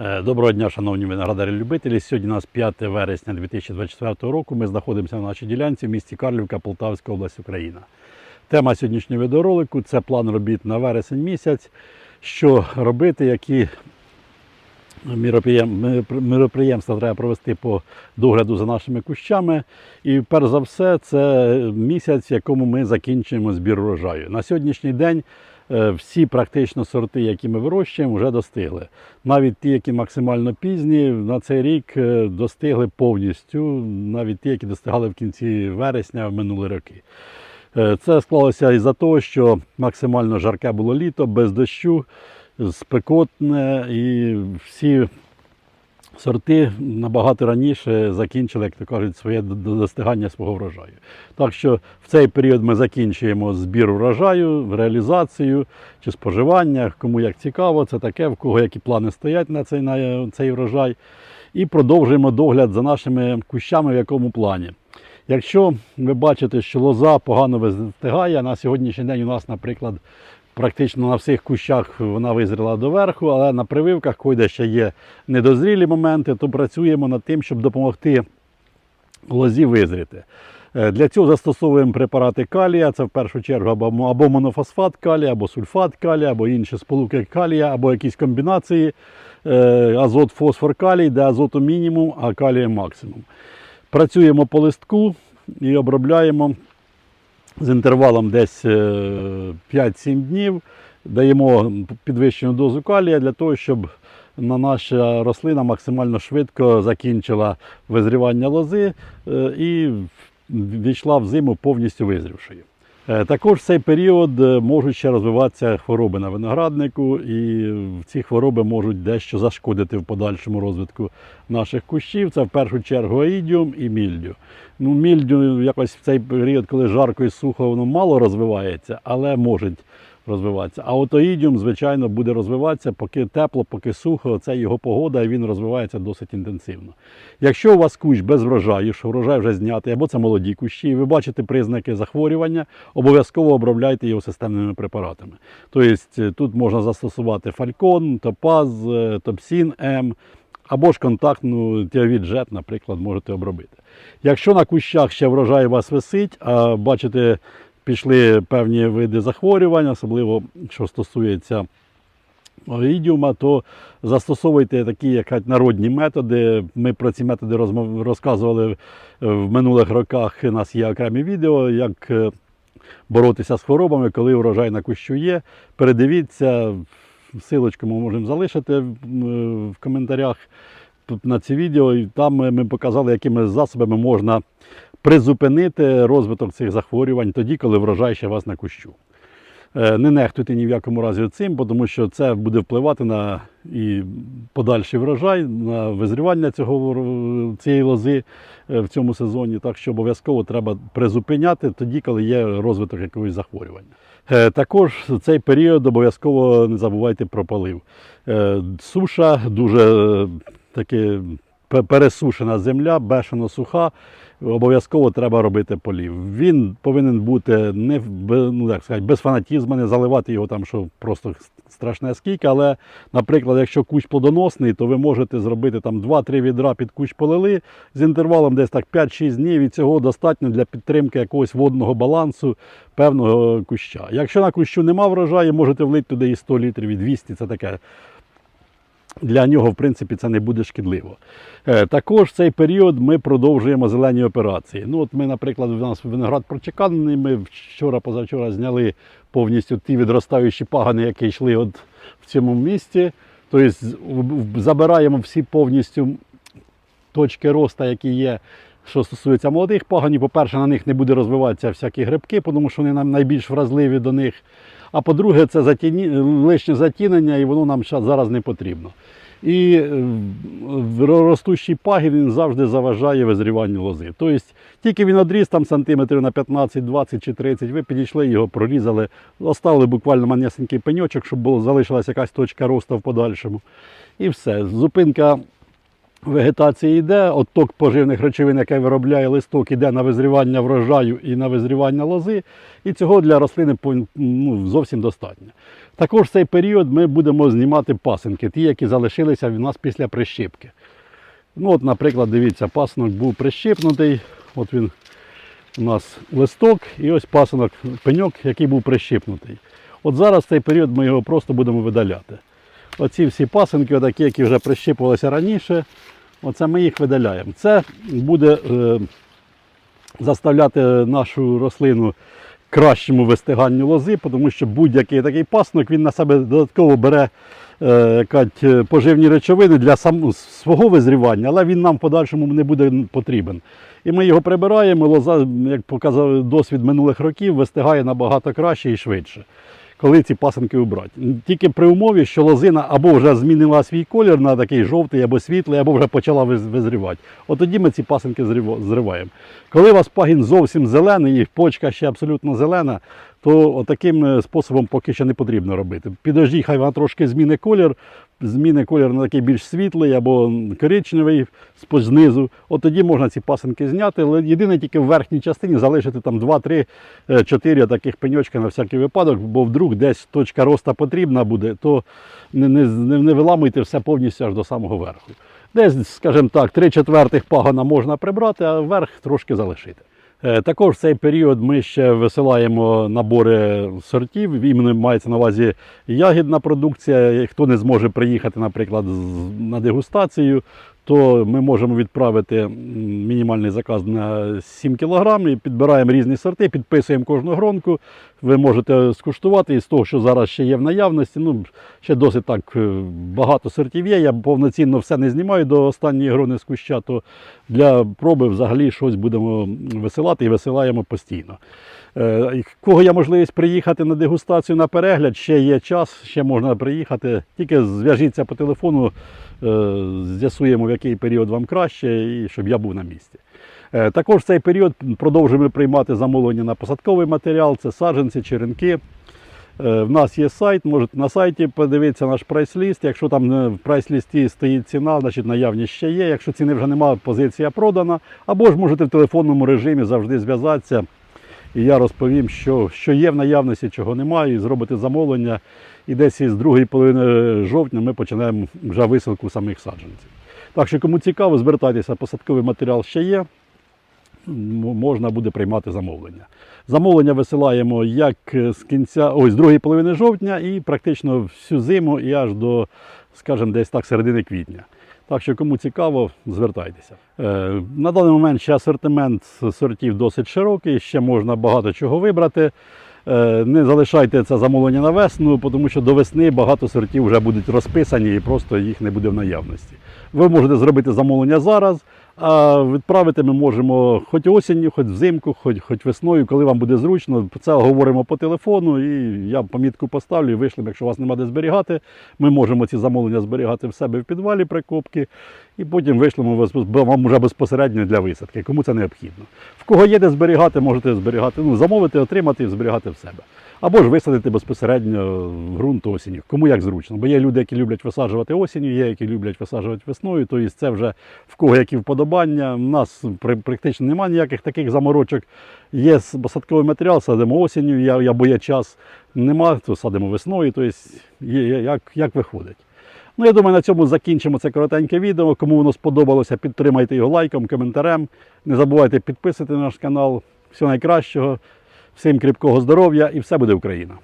Е, Доброго дня, шановні виноградарі-любителі. Сьогодні у нас 5 вересня 2024 року. Ми знаходимося на нашій ділянці в місті Карлівка, Полтавська область, Україна. Тема сьогоднішнього відеоролику це план робіт на вересень місяць. Що робити, які міроприємства треба провести по догляду за нашими кущами. І перш за все, це місяць, в якому ми закінчуємо збір урожаю. На сьогоднішній день всі практично сорти, які ми вирощуємо, вже достигли. Навіть ті, які максимально пізні, на цей рік е, достигли повністю, навіть ті, які достигали в кінці вересня в минулі роки. Е, Це склалося із-за того, що максимально жарке було літо, без дощу, спекотне, і всі сорти набагато раніше закінчили, як то кажуть, своє достигання свого врожаю. Так що в цей період ми закінчуємо збір врожаю, реалізацію чи споживання, кому як цікаво, це таке, в кого які плани стоять на цей, на цей врожай. І продовжуємо догляд за нашими кущами, в якому плані. Якщо ви бачите, що лоза погано вистигає, на сьогоднішній день у нас, наприклад, практично на всіх кущах вона визріла доверху, але на прививках, коли ще є недозрілі моменти, то працюємо над тим, щоб допомогти лозі визріти. Е, Для цього застосовуємо препарати калія, це в першу чергу або, монофосфат калія, або сульфат калія, або інші сполуки калія, або якісь комбінації е, азот, фосфор, калій, де азоту мінімум, а калія максимум. Працюємо по листку і обробляємо з інтервалом десь е, 5-7 днів. Даємо підвищену дозу калія для того, щоб на наша рослина максимально швидко закінчила визрівання лози е, і війшла в зиму повністю визрівшою. Е, Також в цей період е, можуть ще розвиватися хвороби на винограднику, і ці хвороби можуть дещо зашкодити в подальшому розвитку наших кущів. Це в першу чергу аїдіум і мільдю. Ну, мільдю якось в цей період, коли жарко і сухо, воно мало розвивається, але можуть розвиватися. А от аїдіум, звичайно, буде розвиватися, поки тепло, поки сухо, це його погода, і він розвивається досить інтенсивно. Якщо у вас кущ без врожаю, що врожай вже знятий, або це молоді кущі, і ви бачите признаки захворювання, обов'язково обробляйте його системними препаратами. Тобто е, тут можна застосувати фалькон, топаз, е, топсін М. Або ж контактну тіавіт джет, наприклад, можете обробити. Якщо на кущах ще врожай вас висить, а бачите, пішли певні види захворювань, особливо що стосується оїдіума, то застосовуйте такі як народні методи. Ми про ці методи розказували в минулих роках. У нас є окремі відео, як е, боротися з хворобами, коли урожай на кущу є. Передивіться, силочку ми можемо залишити в коментарях тут на ці відео. І там ми показали, якими засобами можна призупинити розвиток цих захворювань тоді, коли врожай ще вас на кущу. Е, Не нехтуйте ні в якому разі цим, тому що це буде впливати на і подальший врожай, на визрівання цього, цієї лози е, в цьому сезоні. Так що обов'язково треба призупиняти тоді, коли є розвиток якогось захворювання. Е, Також в цей період обов'язково не забувайте про полив. Суша дуже е, таки пе- пересушена земля, бешено суха. Обов'язково треба робити полів. Він повинен бути не ну, як сказати, без фанатізму, не заливати його там, що просто страшне скільки. Але, наприклад, якщо кущ плодоносний, то ви можете зробити там 2-3 відра під кущ полили з інтервалом десь так 5-6 днів. І цього достатньо для підтримки якогось водного балансу певного куща. Якщо на кущу нема врожаю, можете влити туди і 100 літрів, і 200, це таке для нього, в принципі, це не буде шкідливо. Е, Також в цей період ми продовжуємо зелені операції. Ну, от ми, наприклад, у нас виноград прочеканий, ми вчора, позавчора зняли повністю ті відростаючі пагани, які йшли от в цьому місці. Тобто забираємо всі повністю точки росту, які є. Що стосується молодих паганів, по-перше, на них не буде розвиватися всякі грибки, тому що вони нам найбільш вразливі до них. А по-друге, це затіні... лишнє затінення, і воно нам зараз не потрібно. І е, ростущий пагін він завжди заважає визріванню лози. Тобто тільки він одріс там сантиметрів на 15, 20 чи 30, ви підійшли його, прорізали, оставили буквально манесенький пеньочок, щоб було, залишилася якась точка росту в подальшому. І все. Зупинка вегетація йде, отток поживних речовин, яке виробляє листок, іде на визрівання врожаю і на визрівання лози, і цього для рослини ну, зовсім достатньо. Також в цей період ми будемо знімати пасинки, ті, які залишилися в нас після прищипки. Ну, от, наприклад, дивіться, пасинок був прищипнутий, от він у нас листок і ось пасинок, пеньок, який був прищипнутий. От зараз в цей період ми його просто будемо видаляти. Оці всі пасинки, отакі, які вже прищипувалися раніше, оце ми їх видаляємо. Це буде е, заставляти нашу рослину кращому вистиганню лози, тому що будь-який такий пасинок він на себе додатково бере е, якать, е, поживні речовини для сам, свого визрівання, але він нам в подальшому не буде потрібен. І ми його прибираємо, лоза, як показав досвід минулих років, вистигає набагато краще і швидше коли ці пасанки убрати. Тільки при умові, що лозина або вже змінила свій колір на такий жовтий або світлий, або вже почала виз- визрівати. От тоді ми ці пасинки зриваємо. Коли у вас пагін зовсім зелений і почка ще абсолютно зелена, то таким е, способом поки що не потрібно робити. Підождіть, хай вона трошки зміни колір, зміни колір на такий більш світлий або коричневий знизу. От тоді можна ці пасинки зняти. Але єдине тільки в верхній частині залишити там 2, 3, 4 таких пеньочка на всякий випадок, бо вдруг десь точка росту потрібна буде, то не, не, не, не виламуйте все повністю аж до самого верху. Десь, скажімо так, 3 четвертих пагона можна прибрати, а верх трошки залишити. Е, Також в цей період ми ще висилаємо набори сортів. Іменно мається на увазі ягідна продукція. Хто не зможе приїхати, наприклад, на дегустацію, то ми можемо відправити мінімальний заказ на 7 кг і підбираємо різні сорти, підписуємо кожну гронку. Ви можете скуштувати із того, що зараз ще є в наявності. Ну, ще досить так е, багато сортів є. Я повноцінно все не знімаю до останньої грони з куща, то для проби взагалі щось будемо висилати і висилаємо постійно. Е, Кого є можливість приїхати на дегустацію на перегляд, ще є час, ще можна приїхати. Тільки зв'яжіться по телефону, з'ясуємо, в який період вам краще, і щоб я був на місці. Е, Також в цей період продовжуємо приймати замовлення на посадковий матеріал, це саджанці, черенки. Е, В нас є сайт, можете на сайті подивитися наш прайс-ліст. Якщо там е, в прайс-лісті стоїть ціна, значить наявність ще є. Якщо ціни вже немає, позиція продана. Або ж можете в телефонному режимі завжди зв'язатися. І я розповім, що, що є в наявності, чого немає, і зробити замовлення. І десь із другої половини жовтня ми починаємо вже висилку самих саджанців. Так що, кому цікаво, звертайтеся, посадковий матеріал ще є. Можна буде приймати замовлення. Замовлення висилаємо як е, з кінця, ой, з другої половини жовтня і практично всю зиму і аж до, скажімо, десь так середини квітня. Так що, кому цікаво, звертайтеся. Е, на даний момент ще асортимент сортів досить широкий, ще можна багато чого вибрати. Е, не залишайте це замовлення на весну, тому що до весни багато сортів вже будуть розписані і просто їх не буде в наявності. Ви можете зробити замовлення зараз, а відправити ми можемо хоч осінню, хоч взимку, хоч, хоч весною, коли вам буде зручно. Це говоримо по телефону, і я помітку поставлю і вишлемо, якщо у вас нема де зберігати. Ми можемо ці замовлення зберігати в себе в підвалі прикопки, і потім вишлемо вас- вам вже безпосередньо для висадки, кому це необхідно. В кого є де зберігати, можете зберігати, ну, замовити, отримати і зберігати в себе. Або ж висадити безпосередньо в ґрунт осінню, кому як зручно. Бо є люди, які люблять висаджувати осінню, є, які люблять висаджувати весною. Тобто це вже в кого які вподобання. У нас практично немає ніяких таких заморочок. Є посадковий матеріал, садимо осінню, я, я бо є час. Нема, то садимо весною. Тобто як, як виходить. Ну, я думаю, на цьому закінчимо це коротеньке відео. Кому воно сподобалося, підтримайте його лайком, коментарем. Не забувайте підписувати наш канал. Всього найкращого, всім кріпкого здоров'я і все буде Україна!